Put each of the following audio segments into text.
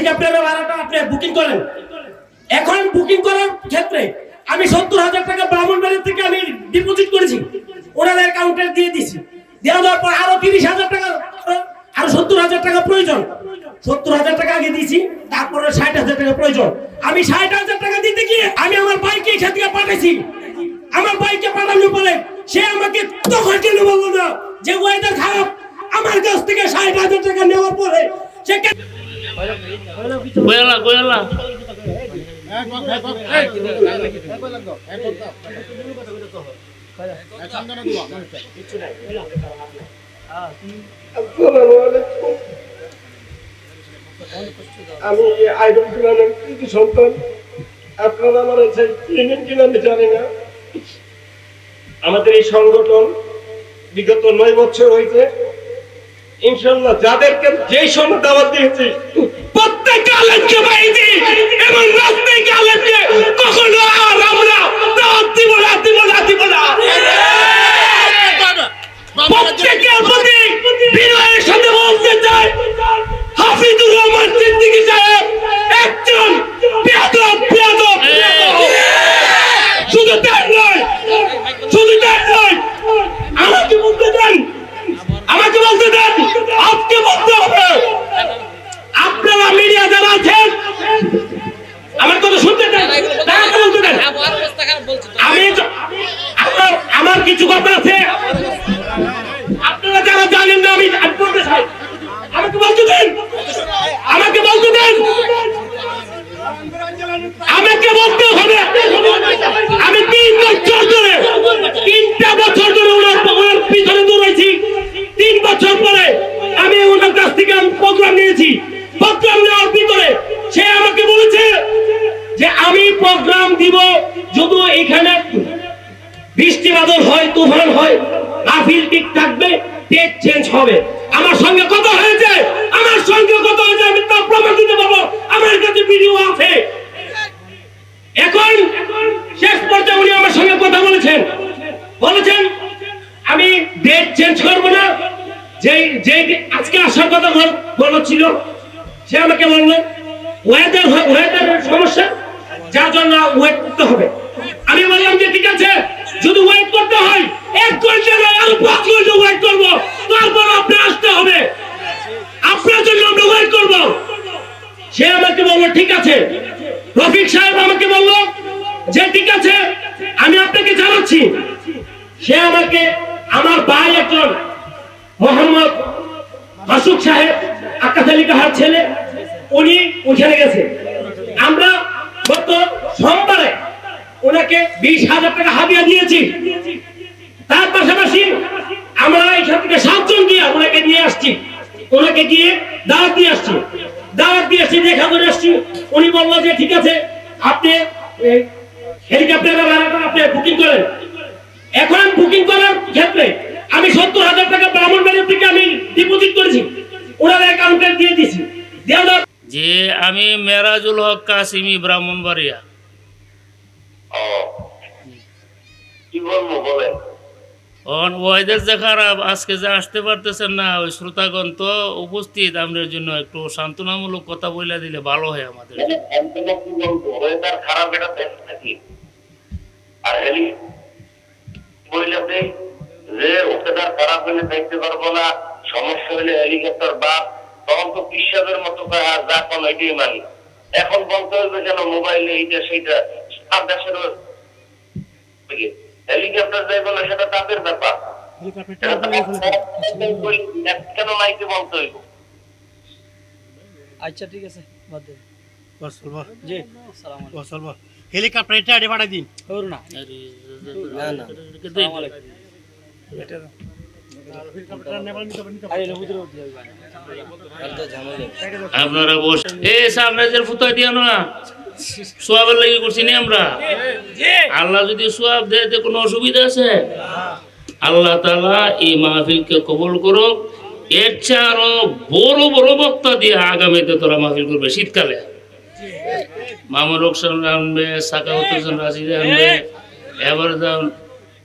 হেলিকপ্টারের ভাড়াটা আপনি বুকিং করেন। এখন বুকিং করার ক্ষেত্রে আমি সত্তর হাজার টাকা ব্রাহ্মণবাড়ির থেকে আমি ডিপোজিট করেছি। ওনাদের অ্যাকাউন্টে দিয়ে দিছি দেওয়া দেওয়ার পর আরও তিরিশ হাজার টাকা, আরও সত্তর হাজার টাকা প্রয়োজন। সত্তর হাজার টাকা আগে দিয়েছি, তারপরে ষাট হাজার টাকা প্রয়োজন। আমি ষাট হাজার টাকা দিতে গিয়ে আমি আমার বাইককে এখান থেকে পাঠাইছি। আমার বাইককে পাঠানোর পরে সে আমাকে তখন কেন বলল না যে ওয়েদার খারাপ, আমার কাছ থেকে ষাট হাজার টাকা নেওয়ার পরে সে গোয়ালা গোয়ালা। আমি আইডল ক্লানের কৃতি সন্তান? আপনারা আমার কাছে চিনেন কিনা আমি জানি না। আমাদের এই সংগঠন বিগত নয় বছর হয়েছে। ইনশাল্লাহ যাদেরকে যেই সময় দাওয়াত দিয়েছি প্রত্যেকটা আলেমকে পাইছি এবং প্রত্যেক আলেমকে কখনো আর আমরা দাওয়াত দিব না দিব না দিব না প্রত্যেকের প্রতি বিনয়ের সাথে বলতে চাই হাফিজুর রহমান সিদ্দিকী সাহেব একজন বেয়াদব বেয়াদব শুধু তাই নয় শুধু তাই নয় আমাকে বলতে দেন আমাকে বলতে দেন আজকে বলতে হবে আপনারা মিডিয়া যারা আছেন আমার কথা শুনতে দেন তাকে বলতে দেন আমি য- আমার আমার কিছু কথা আছে আপনারা যারা জানেন না, আমি বলতে চাই। আমাকে বলতে দেন। আমাকে বলতে দেন। আমাকে বলতে হবে। আমি তিন বছর ধরে, তিনটা বছর ধরে ওনার পিছনে দৌড়াইছি। তিন বছর পরে আমি ওনার কাছ থেকে আমি প্রোগ্রাম নিয়েছি। প্রোগ্রাম নেওয়ার ভিতরে সে আমাকে বলেছে যে আমি প্রোগ্রাম দিব যদি বৃষ্টি বাদল হয়, তুফান হয় মাহফিল ঠিক থাকবে ডেট চেঞ্জ হবে। আমার সঙ্গে কথা হয়েছে, আমার সঙ্গে কথা হয়েছে, আমি তার প্রমাণ দিতে পারব। আমার কাছে ভিডিও আছে। এখন শেষ পর্যায়ে উনি আমার সঙ্গে কথা বলেছেন। বলেছেন, আমি ডেট চেঞ্জ করব না। যে যে আজকে আসার কথা বল- বলেছিল, সে আমাকে বলল ওয়েদার ওয়েদারের সমস্যা, যার জন্য ওয়েট করতে হবে। আমি বললাম যে, ঠিক আছে যদি ওয়েট করতে হয় এক ঘণ্টা নয় আরও পাঁচ ঘণ্টা ওয়েট করব তারপর আপনি আসতে হবে আপনার জন্য আমরা ওয়েট করব সে আমাকে বলল ঠিক আছে রফিক সাহেব আমাকে বলল, যে ঠিক আছে, আমি আপনাকে জানাচ্ছি। সে আমাকে, আমার ভাই একজন মোহাম্মদ মাসুদ সাহেব, আকাশ আলী কাহার ছেলে, উনি ওখানে গেছে। আমরা গত সোমবারে ওনাকে বিশ হাজার টাকা হাদিয়া দিয়েছি তার পাশাপাশি আমরা এখান থেকে সাতজন গিয়ে ওনাকে নিয়ে আসছি ওনাকে গিয়ে দাওয়াত দিয়ে আসছি দাওয়াত দিয়ে আসছি দেখা করে আসছি উনি বলল যে ঠিক আছে আপনি হেলিকপ্টারের ভাড়াটা আপনি বুকিং করেন। এখন বুকিং করার ক্ষেত্রে আমি সত্তর হাজার টাকা ব্রাহ্মণবাড়ির থেকে আমি ডিপোজিট করেছি। ওনার অ্যাকাউন্টে দিয়ে দিছি। যে আমি মেরাজুল হক কাসিমি ব্রাহ্মণবাড়িয়া। কি বলব বলেন? অন যে খারাপ, আজকে যে আসতে পারতেছেন না, ওই শ্রোতাগণ তো উপস্থিত, আমাদের জন্য একটু সান্ত্বনামূলক কথা বলে দিলে ভালো হয় আমাদের। সমস্যা হলে হেলিকপ্টার বা তখন তো পিসাবের মতো যা কোন এটাই মানি। এখন বলতে হবে যেন মোবাইলে এইটা সেইটা দেশের হেলিকপ্টার যাইবো না? সেটা তাদের ব্যাপার। কেন মাইকে বলতে হইব? আচ্ছা ঠিক আছে বাদ দেন জি সালাম আলাইকুম। হেলিকপ্টার এটা আড়ে পাঠাই দিন। করু না। সালাম আলাইকুম। আপনারা বস এ সামরাজের ফুতাই দিয়া না। সোয়াবের লাগি করছি নি আমরা? আল্লাহ যদি সোয়াব দেয় কোনো অসুবিধা আছে? আল্লাহ তালা এই মাহফিলকে কবল করো এর চেয়ে আরও বড় বড় বক্তা দিয়ে আগামীতে তোরা মাহফিল করবে শীতকালে। মামুর হোসেন আনবে সাকা হোসেন রাশিদ আনবে। এবার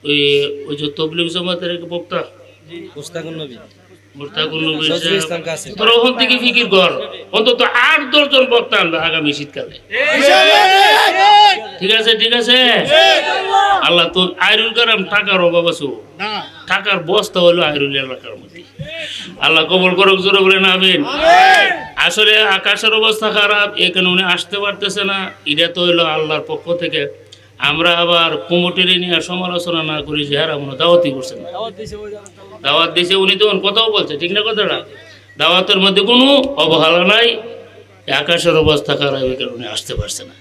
ওই ওই যে তবলিগ জমাতের বক্তা। মুস্তাকুন নবী। মোস্তাকুর নবী নজরুল ইসলাম কাসিম। তোর ওখান থেকে ফিকির কর? অন্তত আট দশজন বক্তা আনবে আগামী শীতকালে। ঠিক আছে ঠিক আছে? আল্লাহ তো আইরুল কারাম টাকার অভাব আছে টাকার বস্তা হলো আইরুল এলাকার মধ্যে। আল্লাহ কবল করক জোরে বলে নাবেন আসলে আকাশের অবস্থা খারাপ এখানে উনি আসতে পারতেছে না। এটা তো হইল আল্লাহর পক্ষ থেকে আমরা আবার কুমোটেরে নিয়ে সমালোচনা না করি যে হ্যাঁ মনে দাওয়াতই করছেন না দাওয়াত দিয়েছে উনি তখন কথাও বলছে ঠিক না কথাটা? দাওয়াতের মধ্যে কোনো অবহেলা নাই আকাশের অবস্থা খারাপের কারণে আসতে পারছে না।